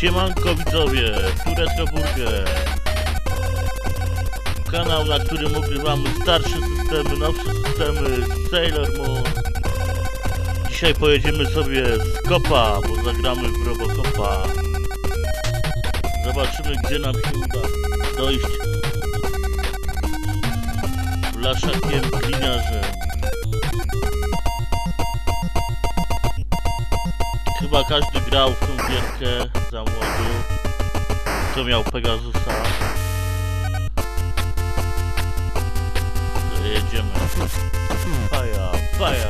Siemanko widzowie, tu Retro Burger. Kanał, na którym ogrywamy starsze systemy, nowsze systemy, Sailor Moon. Dzisiaj pojedziemy sobie z Kopa, bo zagramy w Robocopa. Zobaczymy, gdzie nam się uda dojść. Blaszakiem gliniarzem. Chyba każdy grał w tą gierkę za młodu. Kto miał Pegasusa? Jedziemy. Paja, paja.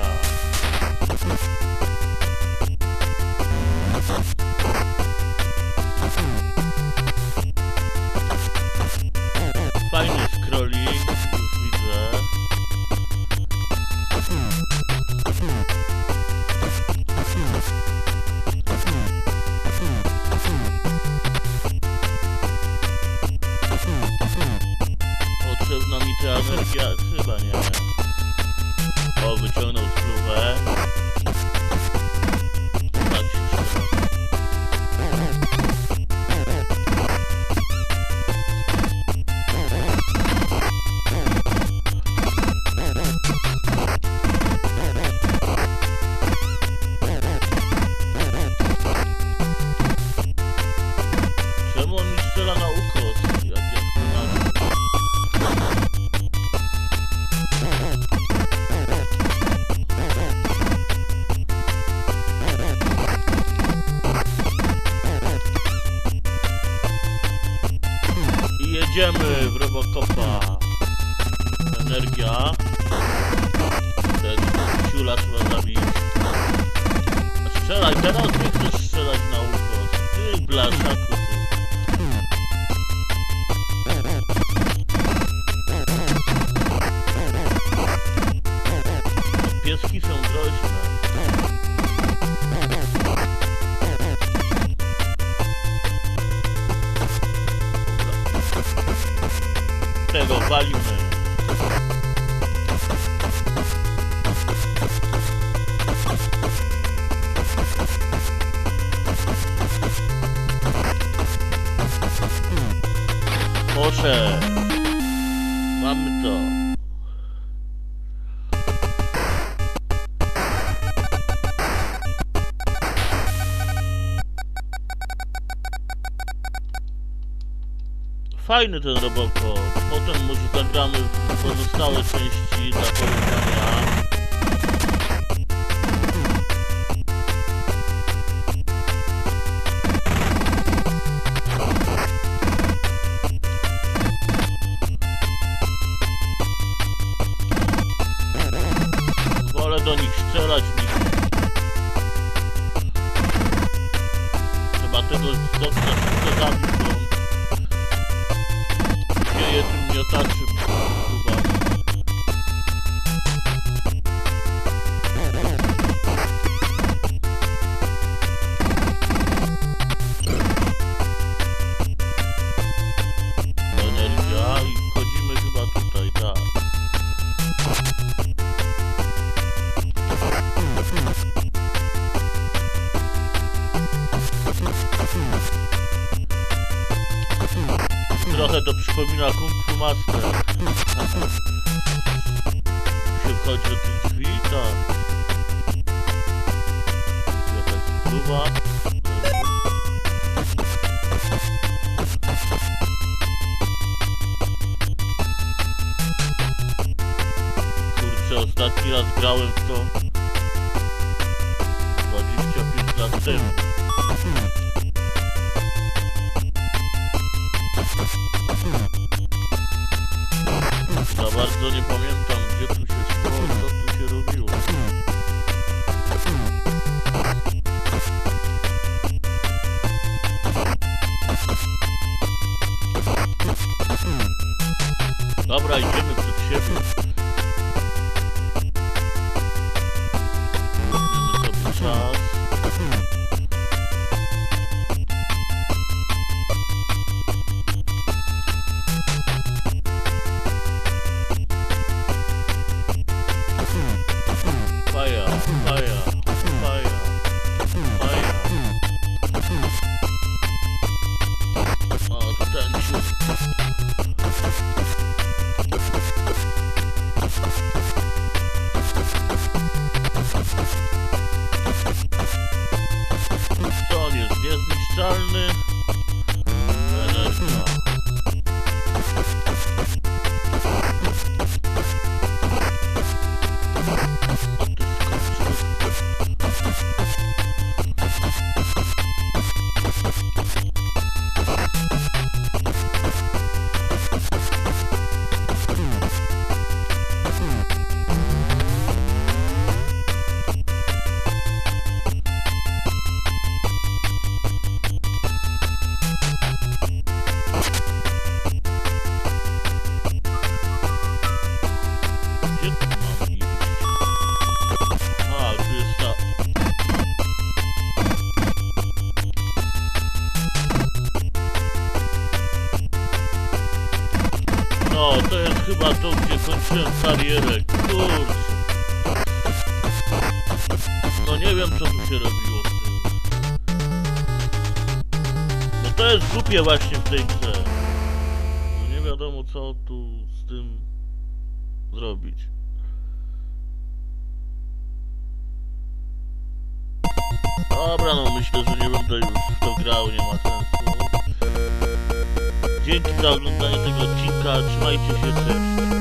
Energia? Chyba nie. O, wyciągnął spluwę. Tak się trzyma. Czemu on mi strzela na ukos? I jedziemy w Robocopa. Energia. Ten ciula trzeba zabić. Strzelaj, teraz nie chcesz strzelać na ucho. Ty blaszaku. Pieski są groźne. Mamy to. Fajny ten Robocop. Potem może zagramy w pozostałe części dla porównania. Tego doktora szybko zabić, bo on dzieje tym miotaczem To przypomina Kung Fu Master. się wchodzi do tych drzwi, tak. Jakaś spluwa. Kurczę, ostatni raz grałem w to 25 lat temu. Za bardzo nie pamiętam, gdzie tu się szło, co tu się robiło. Dobra, idziemy przed siebie. Oh yeah. Chyba to, gdzie kończyłem karierę. Kurczę. No nie wiem, co tu się robiło. No to jest głupie właśnie w tej grze. No nie wiadomo, co tu z tym zrobić. Dobra, no myślę, że nie będę już w to grał, nie ma sensu. Za oglądanie tego odcinka, trzymajcie się, cześć.